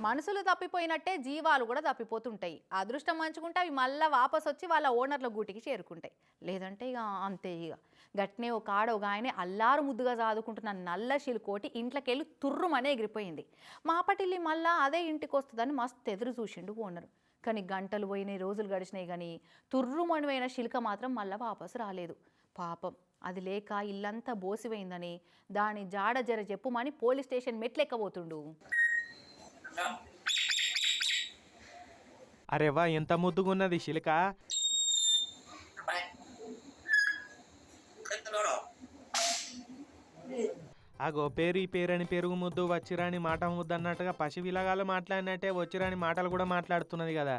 మనుషులు తప్పిపోయినట్టే జీవాలు కూడా తప్పిపోతుంటాయి. అదృష్టం మంచుకుంటే అవి మళ్ళీ వాపస్ వచ్చి వాళ్ళ ఓనర్ల గూటికి చేరుకుంటాయి. లేదంటే ఇక అంతే ఇక గట్నే ఒక ఆడ ఒక ఆయన అల్లారు ముద్దుగా చదువుకుంటున్న నల్ల శిలుకోటి ఇంట్లోకెళ్ళి తుర్రుమనే ఎగిరిపోయింది. మాపటిల్లి మళ్ళా అదే ఇంటికి వస్తుందని మస్తు ఎదురు చూసిండు ఓనరు. కానీ గంటలు పోయినాయి రోజులు గడిచినాయి కానీ తుర్రుమణివైన శిల్క మాత్రం మళ్ళీ వాపసు రాలేదు. పాపం. అది లేక ఇల్లంతా బోసిపోయిందని దాని జాడ జర చెప్పుమని పోలీస్ స్టేషన్ మెట్లెక్కబోతుండు. అరే వా ఎంత ముద్దుగున్నది శిలిక. అగో పేరు ఈ పేరని పెరుగు ముద్దు వచ్చిరాని మాట ముద్దు అన్నట్టుగా పసి విలగాలు మాట్లాడినట్టే వచ్చిరాని మాటలు కూడా మాట్లాడుతున్నది కదా.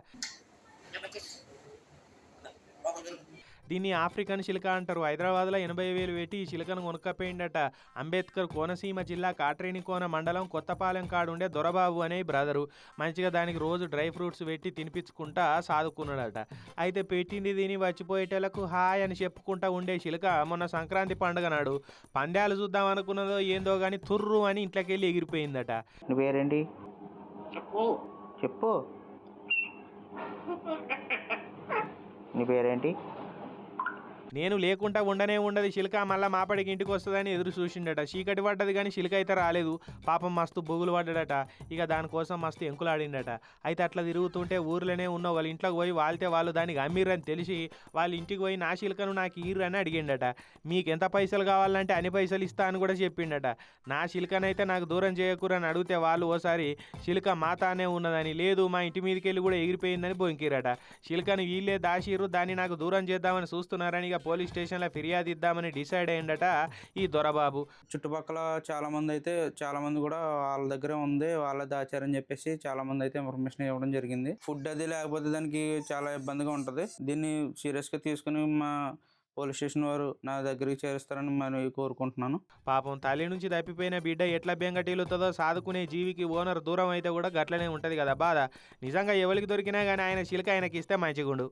దీన్ని ఆఫ్రికన్ శిలిక అంటారు. హైదరాబాద్లో ఎనభై వేలు పెట్టి ఈ శిలికను కొనుక్కపోయిండట. అంబేద్కర్ కోనసీమ జిల్లా కాట్రేని కోన మండలం కొత్తపాలెం కాడుండే దొరబాబు అనే బ్రదరు. మంచిగా దానికి రోజు డ్రై ఫ్రూట్స్ పెట్టి తినిపించుకుంటా సాదుకున్నాడట. అయితే పెట్టింది దీని వచ్చిపోయేటలకు హాయ్ అని చెప్పుకుంటా ఉండే శిలిక మొన్న సంక్రాంతి పండుగ నాడు పందాలు చూద్దాం అనుకున్నదో ఏందో కానీ తుర్రు అని ఇంట్లోకి వెళ్ళి ఎగిరిపోయిందట. నీ పేరేంటి చెప్పు. చెప్పు. నీ పేరేంటి నేను లేకుండా ఉండనే ఉండదు. శిల్క మళ్ళీ మాపడికి ఇంటికి వస్తుందని ఎదురు చూసిండట. చీకటి పడ్డది కానీ శిల్క అయితే రాలేదు. పాపం మస్తు బొగులు పడ్డాడట. ఇక దానికోసం మస్తు ఎంకులాడిండట. అయితే అట్లా తిరుగుతుంటే ఊర్లోనే ఉన్న వాళ్ళ ఇంట్లోకి పోయి వాళ్తే వాళ్ళు దానికి అమ్మిర్రని తెలిసి వాళ్ళ ఇంటికి పోయి నా శిల్కను నాకు ఈర్రు అని అడిగిండట. మీకు ఎంత పైసలు కావాలంటే అన్ని పైసలు ఇస్తా అని కూడా చెప్పిండట. నా శిల్కనైతే నాకు దూరం చేయకూరని అడిగితే వాళ్ళు ఓసారి శిల్క మాతానే ఉన్నదని లేదు మా ఇంటి మీదకి వెళ్ళి కూడా ఎగిరిపోయిందని బొంకిరట శిల్కను వీళ్ళే దాసిరు దాన్ని నాకు దూరం చేద్దామని చూస్తున్నారని ఇక పోలీస్ స్టేషన్లో ఫిర్యాదు ఇద్దామని డిసైడ్ అయ్యిండట ఈ దొరబాబు. చుట్టుపక్కల చాలా మంది అయితే చాలా మంది కూడా వాళ్ళ దగ్గర ఉంది వాళ్ళ దాచారని చెప్పేసి చాలా మంది అయితే ఇన్ఫర్మేషన్ ఇవ్వడం జరిగింది. ఫుడ్ అది లేకపోతే దానికి చాలా ఇబ్బందిగా ఉంటది. దీన్ని సీరియస్గా తీసుకుని మా పోలీస్ స్టేషన్ వారు నా దగ్గరికి చేరుస్తారని మనం కోరుకుంటున్నాను. పాపం తల్లి నుంచి తప్పిపోయిన బిడ్డ ఎట్లా బెంగటీలుతుందో సాదుకునే జీవికి ఓనర్ దూరం అయితే కూడా గట్లనే ఉంటుంది కదా బాధ. నిజంగా ఎవరికి దొరికినా కానీ ఆయన చిలక ఆయనకి ఇస్తే మంచిగుండు.